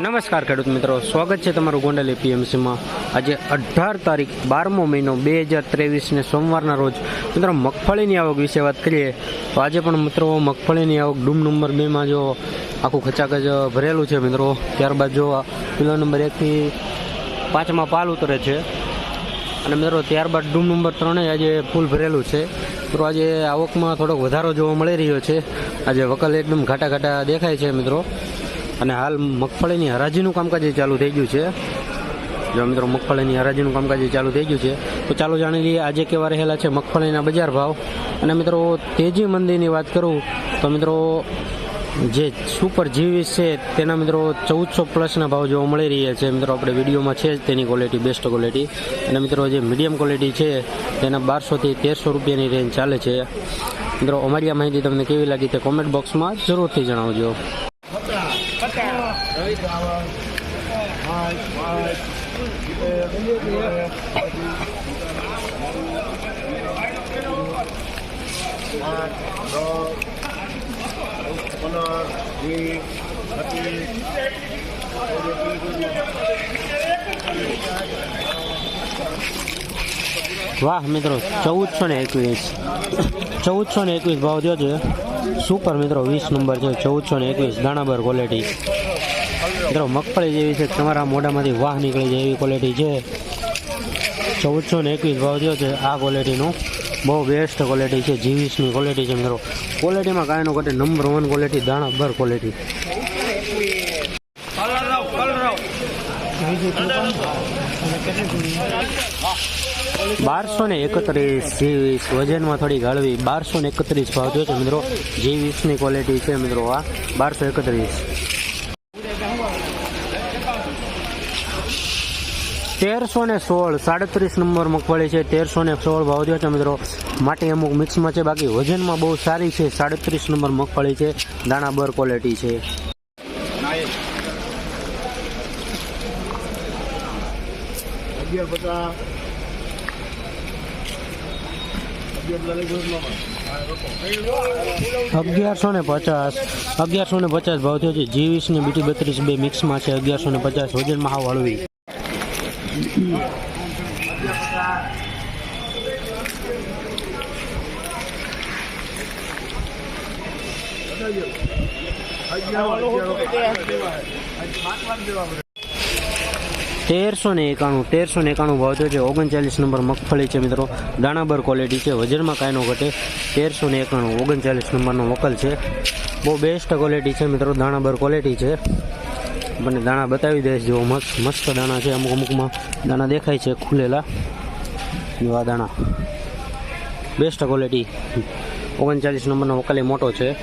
નમસ્કાર ખેડૂત મિત્રો. સ્વાગત છે તમારું ગોંડલ એપીએમસીમાં. આજે અઢાર તારીખ, બારમો મહિનો, બે હજાર ત્રેવીસને સોમવારના રોજ. મિત્રો, મગફળીની આવક વિશે વાત કરીએ, તો આજે પણ મિત્રો મગફળીની આવક ડૂમ નંબર બેમાં જો આખું ખચાખચ ભરેલું છે મિત્રો, ત્યારબાદ જો કિલો નંબર એકથી પાંચમાં પાલ ઉતરે છે. અને મિત્રો, ત્યારબાદ ડૂમ નંબર ત્રણે આજે ફૂલ ભરેલું છે. મિત્રો, આજે આવકમાં થોડોક વધારો જોવા મળી રહ્યો છે. આજે વકલ એકદમ ઘાટા ઘાટા દેખાય છે મિત્રો. અને હાલ મગફળીની હરાજીનું કામકાજ ચાલુ થઈ ગયું છે. જો મિત્રો, મગફળીની હરાજીનું કામકાજ ચાલુ થઈ ગયું છે. તો ચાલો જાણી લઈએ, આજે કેવા રહેલા છે મગફળીના બજાર ભાવ. અને મિત્રો, તેજી મંદીની વાત કરું, તો મિત્રો, જે સુપર જીવીસ છે તેના મિત્રો ચૌદસો પ્લસના ભાવ જોવા મળી રહ્યા છે. મિત્રો, આપણે વિડીયોમાં છે જ તેની ક્વોલિટી બેસ્ટ ક્વોલિટી અને મિત્રો, જે મીડિયમ ક્વોલિટી છે, તેના બારસોથી તેરસો રૂપિયાની રેન્જ ચાલે છે. મિત્રો, અમારી આ માહિતી તમને કેવી લાગી તે કોમેન્ટ બોક્સમાં જરૂરથી જણાવજો. વાહ મિત્રો, ચૌદસો ને એકવીસ. ચૌદસો ને એકવીસ ભાવ થયો છે. સુપર મિત્રો, વીસ નંબર છે. ચૌદસો ને એકવીસ દાણાબર ક્વોલિટી મિત્રો, મગફળી જેવી છે, તમારા મોઢામાંથી વાહ નીકળી જાય એવી ક્વોલિટી છે. ચૌદસો ને એકવીસ ભાવ થયો છે આ ક્વોલિટીનું બહુ બેસ્ટ ક્વોલિટી છે, જીવીસની ક્વોલિટી છે મિત્રો. ક્વોલિટીમાં ગાયનો ઘટે નંબર વન ક્વોલિટી દાણાબર ક્વોલિટી બારસો ને એકત્રીસ, જીવીસ. વજનમાં થોડી ગાળવી. બારસો ને એકત્રીસ ભાવ થયો છે મિત્રો. જીવીસની ક્વોલિટી છે મિત્રો આ. બારસો એકત્રીસ. તેરસો ને સોળ, સાડત્રીસ નંબર મગફળી છે, તેરસો ને સોળ ભાવ થયો છે મિત્રો. માટી અમુક મિક્સમાં છે, બાકી વજનમાં બહુ સારી છે, સાડત્રીસ નંબર મગફળી છે દાણાબર ક્વોલિટી છે. અગિયારસો ને પચાસ, અગિયારસો ને પચાસ ભાવ થયો છે, જીવીસ ને બીટી બત્રીસ બે મિક્સમાં છે, અગિયારસો ને પચાસ વજનમાં હાવ હળવી. તેરસો ને એકાણું, તેરસો ને એકાણું ભાવ થયો છે. ઓગણચાલીસ નંબર મગફળી છે મિત્રો. દાણાબર ક્વોલિટી છે. વજનમાં કાયનો ઘટે. તેરસો ને એકાણું, ઓગણચાલીસ નંબરનો વકલ છે. બહુ બેસ્ટ ક્વોલિટી છે મિત્રો. દાણાબર ક્વોલિટી છે. મને દાણા બતાવી દઈશ જો મસ્ત મસ્ત દાણા છે. અમુક, અમુકમાં દાણા દેખાય છે ખુલેલા. એવા દાણા. બેસ્ટ ક્વોલિટી ઓગણચાલીસ નંબરનો વકાલી મોટો છે.